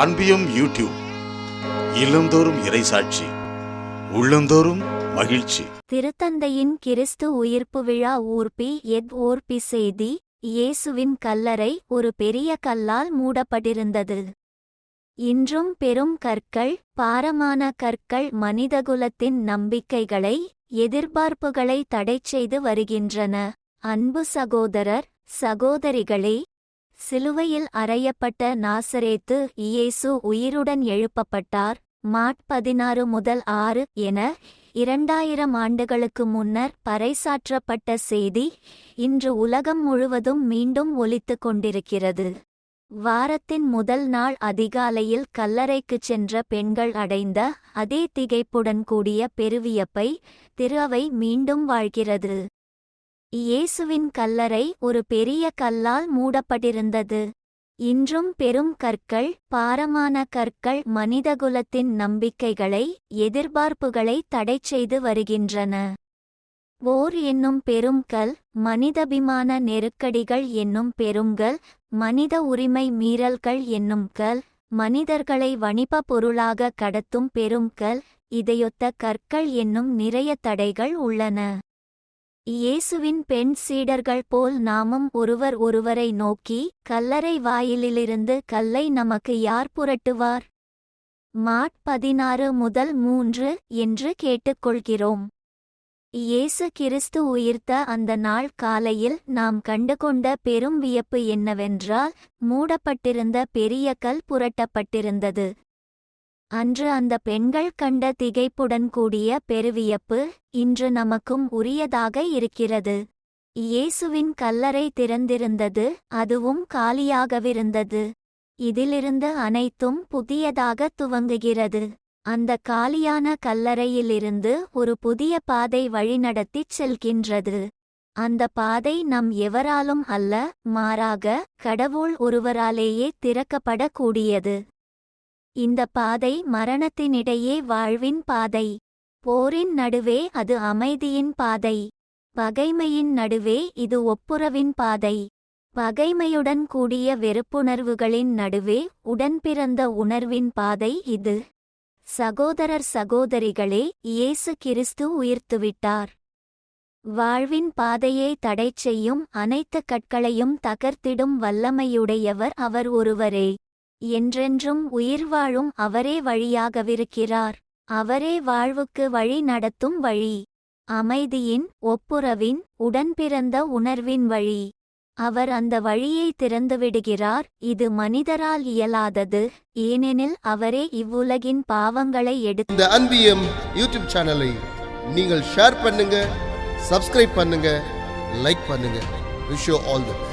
அன்பியும் YouTube. இல்லந்தோறும் இறைசாட்சி உள்ளந்தோறும் மகிழ்ச்சி. திருத்தந்தையின் கிறிஸ்து உயிர்ப்பு விழா ஊர்பி எத் ஓர்பி செய்தி இயேசுவின் கல்லறை ஒரு பெரிய கல்லால் மூடப்பட்டிருந்தது. இன்றும் பெரும் கற்கள் பாரமான கற்கள் மனிதகுலத்தின் நம்பிக்கைகளை எதிர்பார்ப்புகளை தடை செய்து வருகின்றன. அன்பு சகோதரர் சகோதரிகளே சிலுவையில் அறையப்பட்ட நாசரேத்து இயேசு உயிருடன் எழுப்பப்பட்டார். மாட் பதினாறு முதல் ஆறு என இரண்டாயிரம் ஆண்டுகளுக்கு முன்னர் பறைசாற்றப்பட்ட செய்தி இன்று உலகம் முழுவதும் மீண்டும் ஒலித்துக் கொண்டிருக்கிறது. வாரத்தின் முதல் நாள் அதிகாலையில் கல்லறைக்குச் சென்ற பெண்கள் அடைந்த அதே திகைப்புடன் கூடிய பெருவியப்பை திரு அவை மீண்டும் வாழ்கிறது. இயேசுவின் கல்லறை ஒரு பெரிய கல்லால் மூடப்பட்டிருந்தது. இன்றும் பெரும் கற்கள் பாரமான கற்கள் மனிதகுலத்தின் நம்பிக்கைகளை எதிர்பார்ப்புகளை தடைச்செய்து வருகின்றன. ஓர் என்னும் பெரும்கல் மனிதபிமான நெருக்கடிகள் என்னும் பெருங்கல் மனித உரிமை மீறல்கள் என்னும் கல் மனிதர்களை வணிப பொருளாக கடத்தும் பெரும்கல் இதையொத்த கற்கள் என்னும் நிறைய தடைகள் உள்ளன. இயேசுவின் பெண் சீடர்கள் போல் நாமும் ஒருவர் ஒருவரை நோக்கி கல்லறை வாயிலிலிருந்து கல்லை நமக்கு யார் புரட்டுவார்? மாட் பதினாறு முதல் மூன்று என்று கேட்டுக்கொள்கிறோம். இயேசு கிறிஸ்து உயிர்த்த அந்த நாள் காலையில் நாம் கண்டுகொண்ட பெரும் வியப்பு என்னவென்றால் மூடப்பட்டிருந்த பெரிய கல் புரட்டப்பட்டிருந்தது. அன்று அந்த பெண்கள் கண்ட திகைப்புடன் கூடிய பெருவியப்பு இன்று நமக்கும் உரியதாக இருக்கிறது. இயேசுவின் கல்லறை திறந்திருந்தது அதுவும் காலியாகவிருந்தது. இதிலிருந்து அனைத்தும் புதியதாக துவங்குகிறது. அந்த காலியான கல்லறையிலிருந்து ஒரு புதிய பாதை வழிநடத்திச் செல்கின்றது. அந்த பாதை நம் எவராலும் அல்ல மாறாக கடவுள் ஒருவராலேயே திறக்கப்படக்கூடியது. இந்த பாதை மரணத்தினிடையே வாழ்வின் பாதை. போரின் நடுவே அது அமைதியின் பாதை. பகைமையின் நடுவே இது ஒப்புரவின் பாதை. பகைமையுடன் கூடிய வெறுப்புணர்வுகளின் நடுவே உடன்பிறந்த உணர்வின் பாதை இது. சகோதரர் சகோதரிகளே இயேசு கிறிஸ்து உயிர்த்துவிட்டார். வாழ்வின் பாதையை தடைச் செய்யும் அனைத்து கற்களையும் தகர்த்திடும் வல்லமையுடையவர் அவர் ஒருவரே. என்றென்றும் உயிர் வாழும் அவரே வழியாகவிருக்கிறார். அவரே வாழ்வுக்கு வழி நடத்தும் வழி. அமைதியின் ஒப்புரவின் உடன்பிறந்த உணர்வின் வழி. அவர் அந்த வழியை திறந்துவிடுகிறார். இது மனிதரால் இயலாதது. ஏனெனில் அவரே இவ்வுலகின் பாவங்களை எடுத்து இந்த அன்பியம் யூடியூப் சேனலை நீங்கள் ஷேர் பண்ணுங்க சப்ஸ்கிரைப் பண்ணுங்க லைக் பண்ணுங்க. Wish all the best